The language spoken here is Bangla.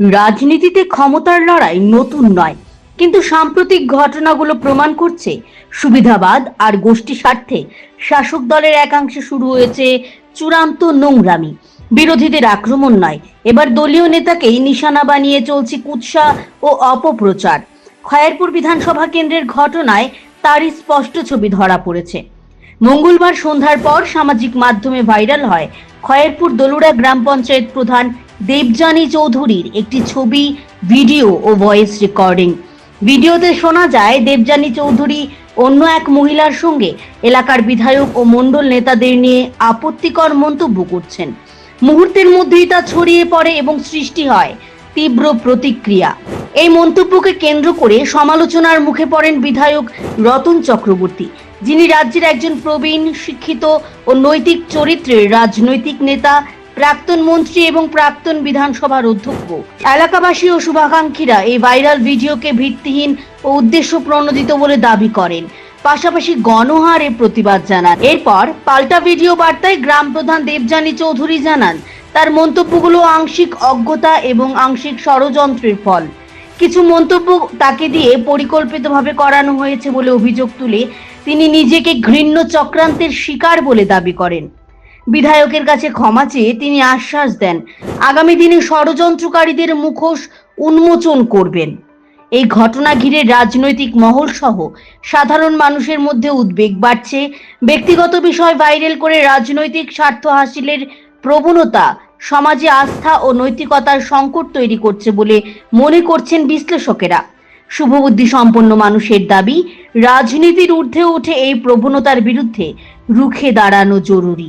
রাজনীতিতে ক্ষমতার লড়াই নতুন নয়, কিন্তু সাম্প্রতিক ঘটনাগুলো প্রমাণ করছে সুবিধাবাদ আর গোষ্ঠী স্বার্থে শাসক দলের একাংশে শুরু হয়েছে চূড়ান্ত নোংরামি। বিরোধীদের আক্রমণ নয়, এবার দলীয় নেতাকেই নিশানা বানিয়ে চলছে কুৎসা ও অপপ্রচার। খয়েরপুর বিধানসভা কেন্দ্রের ঘটনায় তারই স্পষ্ট ছবি ধরা পড়েছে। মঙ্গলবার সন্ধ্যার পর সামাজিক মাধ্যমে ভাইরাল হয় খয়েরপুর দলুড়া গ্রাম পঞ্চায়েত প্রধান দেবযানী চৌধুরীর একটি ছবি, ভিডিও ও ভয়েস রেকর্ডিং ভিডিওতে শোনা যায়, দেবযানী চৌধুরী অন্য এক মহিলার সঙ্গে এলাকার বিধায়ক ও মণ্ডল নেতাদের নিয়ে আপত্তিকর মন্তব্য করছেন। মুহূর্তের মধ্যেই তা ছড়িয়ে পড়ে এবং সৃষ্টি হয় তীব্র প্রতিক্রিয়া। এই মন্তব্যকে কেন্দ্র করে সমালোচনার মুখে পড়েন বিধায়ক রতন চক্রবর্তী, যিনি রাজ্যের একজন প্রবীণ, শিক্ষিত ও নৈতিক চরিত্রের রাজনৈতিক নেতা প্রাক্তন মন্ত্রী এবং প্রাক্তন বিধানসভার অধ্যক্ষ। এলাকাবাসী ও শুভাকাঙ্ক্ষীরা এই ভাইরাল ভিডিওকে ভিত্তিহীন ও উদ্দেশ্য প্রণোদিত বলে দাবি করেন। পাশাপাশি গণহারে প্রতিবাদ জানান। এরপর পাল্টা ভিডিও বার্তায় গ্রাম প্রধান দেবযানী চৌধুরী জানান, তার মন্তব্যগুলো আংশিক অজ্ঞতা এবং আংশিক ষড়যন্ত্রের ফল। কিছু মন্তব্য তাকে দিয়ে পরিকল্পিতভাবে করানো হয়েছে বলে অভিযোগ তুলে তিনি নিজেকে ঘৃণ্য চক্রান্তের শিকার বলে দাবি করেন। বিধায়কের কাছে ক্ষমা চেয়ে তিনি আশ্বাস দেন। আগামী দিনে ষড়যন্ত্রকারীদের মুখোশ উন্মোচন করবেন। এই ঘটনা ঘিরে রাজনৈতিক মহল সহ সাধারণ মানুষের মধ্যে উদ্বেগ বাড়ছে। ব্যক্তিগত বিষয় ভাইরাল করে রাজনৈতিক স্বার্থ হাসিলের প্রবণতা সমাজে আস্থা ও নৈতিকতার সংকট তৈরি করছে বলে মনে করছেন বিশ্লেষকেরা। শুভবুদ্ধি সম্পন্ন মানুষের দাবি, রাজনীতির ঊর্ধ্বে উঠে এই প্রবণতার বিরুদ্ধে রুখে দাঁড়ানো জরুরি।